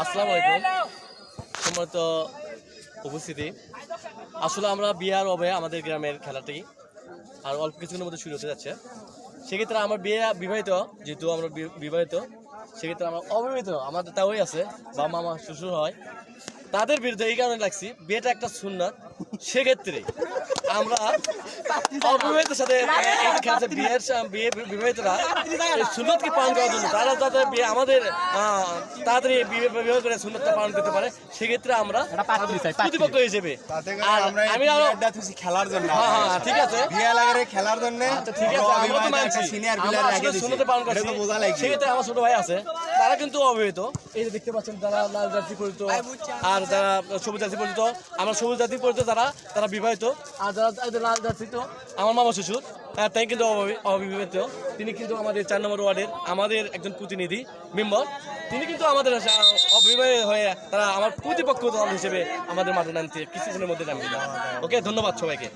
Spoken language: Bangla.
আসসালামু আলাইকুম। সম্মানিত উপস্থিতি। আসলে আমরা বিয়ার হবে আমাদের গ্রামের খেলাটি, আর অল্প কিছুদিনের মধ্যে শুরু হতে যাচ্ছে। সেক্ষেত্রে আমার বিয়ে বিবাহিত, যেহেতু আমরা বিবাহিত, সেক্ষেত্রে আমরা অবিবাহিত আমাদের তাওই আছে বা মামা, শ্বশুর হয়। তাদের বিরুদ্ধে এই কারণে লাগছি, বিয়েটা একটা সুন্নাত। সেক্ষেত্রে আমরা অবিবাহিতের সাথে বিয়ের বিয়ে বিবাহিতরা সুন্নতকে পালন করার জন্য তারা যাতে বিয়ে আমাদের তাড়াতাড়ি বিয়ে বিবাহ করে সুন্নতটা পালন করতে পারে সেক্ষেত্রে আমরা প্রতিপক্ষ হিসেবে। আমি খেলার জন্য। হ্যাঁ হ্যাঁ ঠিক আছে। বিয়ে লাগারে খেলার জন্য আচ্ছা ঠিক আছে আমরা তো মানছি। সিনিয়র প্লেয়ার আসলে সুন্নতে পালন করছি। সেক্ষেত্রে আমার ছোট ভাই আছে। তারা কিন্তু অবিবাহিত এই যে দেখতে পাচ্ছেন যারা লাল জাতি পরিচিত আর যারা সবুজ জাতি পরিচিত আমরা সবুজ জাতি পরিচিত যারা তারা বিবাহিত। আর যারা লাল জাতি তো আমার মামা শ্বশুর হ্যাঁ, তাই কিন্তু অবি- অবিবাহিত। তিনি কিন্তু আমাদের চার নম্বর ওয়ার্ডের আমাদের একজন প্রতিনিধি মেম্বার। তিনি কিন্তু আমাদের অবিবাহিত হয়ে তারা আমার প্রতিপক্ষ দল হিসেবে আমাদের মাঠে নামতে কিছুদিনের মধ্যে নামবে। ওকে ধন্যবাদ সবাইকে।